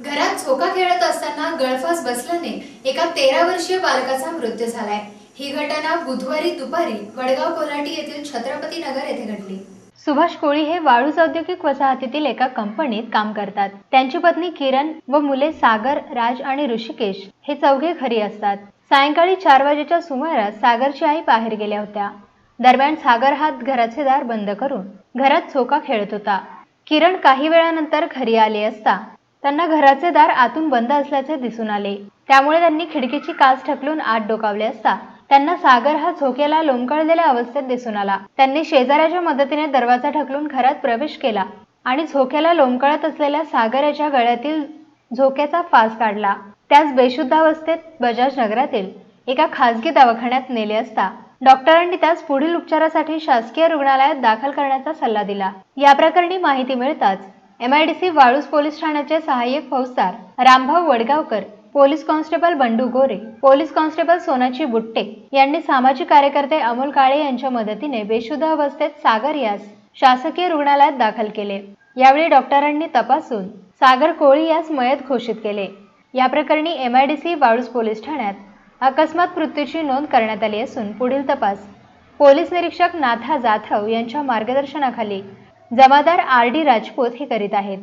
घरात झोका खेळत असताना गळफास बसल्याने एका तेरा वर्षीय बालकाचा मृत्यू झालाय. ही घटना बुधवारी दुपारी वडगाव कोल्हाटी येथील छत्रपती नगर येथे घडली. सुभाष कोळी हे वाळूज औद्योगिक वसाहतीतील एका कंपनीत काम करतात. त्यांची पत्नी किरण व मुले सागर राज आणि ऋषिकेश हे चौघे घरी असतात. सायंकाळी चार वाजेच्या सुमारास सागरची आई बाहेर गेल्या होत्या. दरम्यान सागर हात घराचे दार बंद करून घरात झोका खेळत होता. किरण काही वेळानंतर घरी आले असता त्यांना घराचे दार आतून बंद असल्याचे दिसून आले. त्यामुळे त्यांनी खिडकीची काच ढकलून आत डोकावले असता त्यांना सागर हा झोक्याला लोंबकळलेल्या अवस्थेत दिसून आला. त्यांनी शेजाऱ्याच्या मदतीने दरवाजा ढकलून घरात प्रवेश केला आणि झोक्याला लोंबकळत असलेल्या सागर याच्या गळ्यातील झोक्याचा फास काढला. त्याच बेशुद्धावस्थेत बजाज नगरातील एका खासगी दवाखान्यात नेले असता डॉक्टरांनी त्यास पुढील उपचारासाठी शासकीय रुग्णालयात दाखल करण्याचा सल्ला दिला. या प्रकरणी माहिती मिळताच एमआयडीसी वाळूस पोलीस ठाण्याचे सहाय्यक फौजदार Rambhau Wadgaonkar police constable Bandu Gore police constable Sonachi Butte यांनी सामाजिक कार्यकर्ते अमोल काळे यांच्या मदतीने बेशुद्ध अवस्थेत सागर यास शासकीय रुग्णालयात दाखल केले. यावेळी डॉक्टरांनी तपासून सागर कोळी यास मयत घोषित केले. या प्रकरणी एमआयडीसी वाळूस पोलीस ठाण्यात अकस्मात मृत्यूची नोंद करण्यात आली असून पुढील तपास पोलीस निरीक्षक नाथा जाधव यांच्या मार्गदर्शनाखाली जमादार आर डी राजपूत हे करीत आहेत.